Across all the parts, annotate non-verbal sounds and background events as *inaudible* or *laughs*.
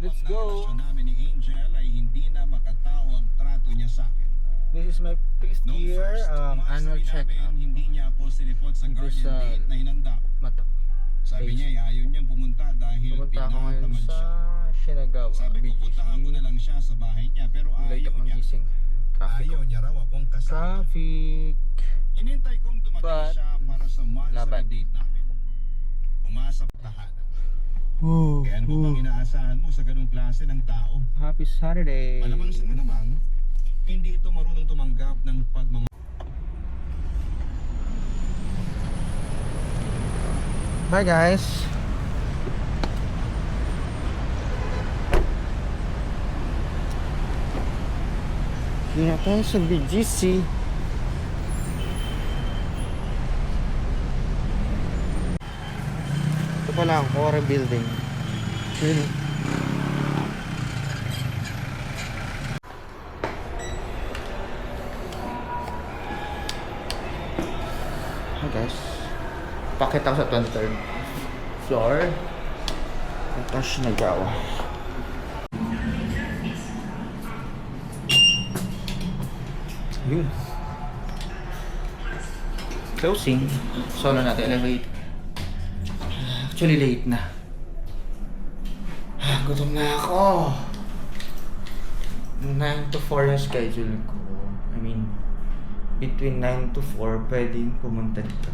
Let's go. relasyon namin ni Angel ay hindi na makatao ang trato niya sa akin. This is my fifth Noong year um, annual namin, check-up. Hindi niya ako sinipot sa guardian sa- date na hinanda. Mata. Sabi niya ay ayaw niyang pumunta dahil Pumunta ako ngayon sa. Shinagawa, Sabi ko puntahan ko na lang siya sa bahay niya pero ayaw niya. gising. Traffic. Ayaw niya raw akong kasama. Traffic. Hinintay kong dumating siya para sa laban. date namin. Umasa pa tahanan. Ooh, Kaya ano po bang inaasahan mo sa ganung klase ng tao? Happy Saturday. Malamang sa malamang, hindi ito marunong tumanggap ng pagmamahal. Bye guys. Hindi na tayo sa BGC. Ito pala ang core building. Hi guys. Pakita ko sa 23rd floor. Ito Shinagawa. Yun. Closing. Solo natin elevate. Actually late na. Ah, gutom na ako. 9 to 4 yung schedule ko. I mean, between 9 to 4 pwedeng pumunta dito.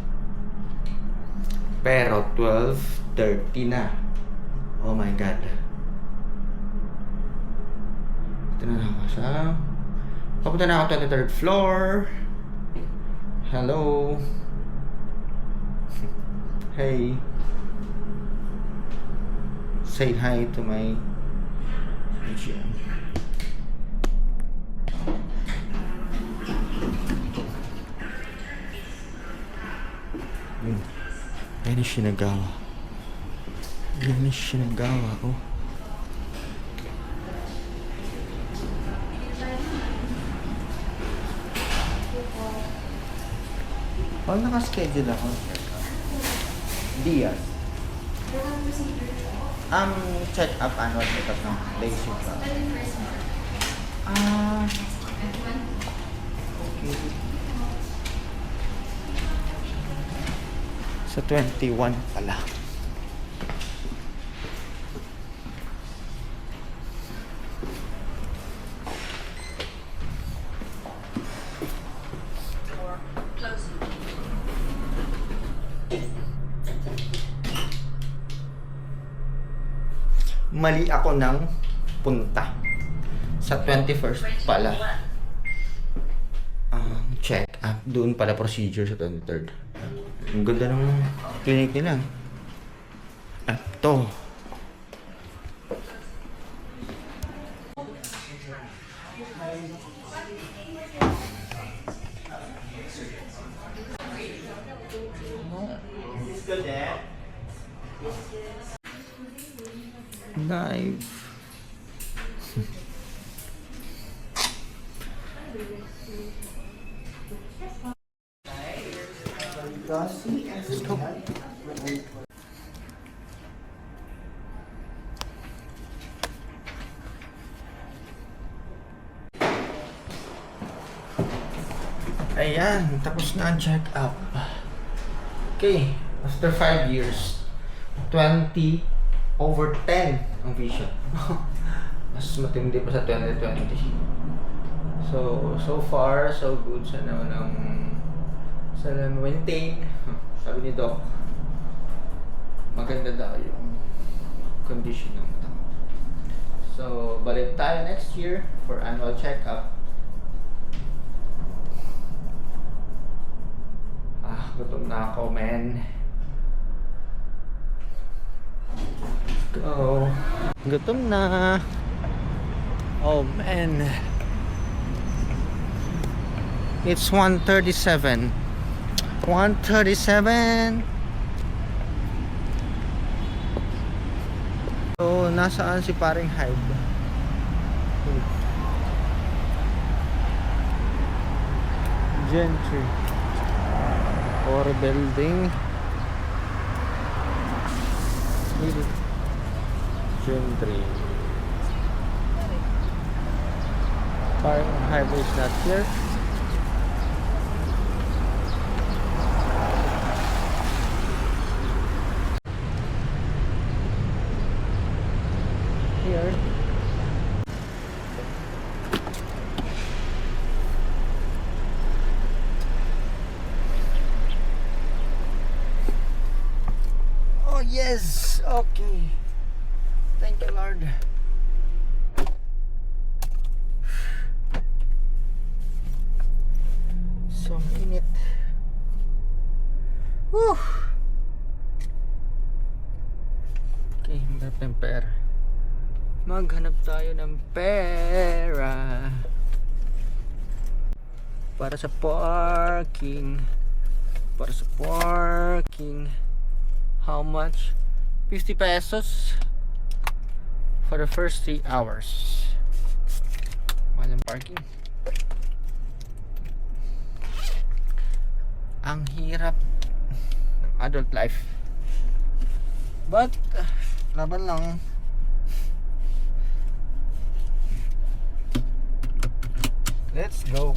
Pero 12.30 na. Oh my God. Ito na ako sa... Papunta na ako 23rd floor. Hello. *laughs* hey. Say hi to my GM. Yun. Yan yung Shinagawa. Yan yung Shinagawa, oh. Pag nakaschedule ako, Diaz. Um, check up annual check up ng basic pa. Ah, okay. Sa 21 pala. Mali ako ng punta. Sa 21st pala. Ang check up. Doon pala procedure sa 23rd. Ang ganda ng clinic nila. At to. Stop. Ayan, tapos na ang check-up. Okay, after 5 years, 20 over 10 ang vision. *laughs* Mas matindi pa sa 2020. So, so far, so good. Sana naman ang sana maintain. *laughs* Sabi ni Doc, maganda daw yung condition ng mata. So, balik tayo next year for annual checkup. Ah, gutom na ako, man. Go. Gutom na. Oh, man. It's 137. 137. So, nasaan si paring Hyde? Gentry. Or building. Gentry. Jindri. Fahrenheit is not here. Here. Oh yes, okay. Thank you Lord. So init. Whew. Okay, maghanap ng pera. Maghanap tayo ng pera. Para sa parking. Para sa parking. How much? 50 pesos for the first 3 hours. Mahal ang parking. Ang hirap adult life. But, laban lang. Let's go.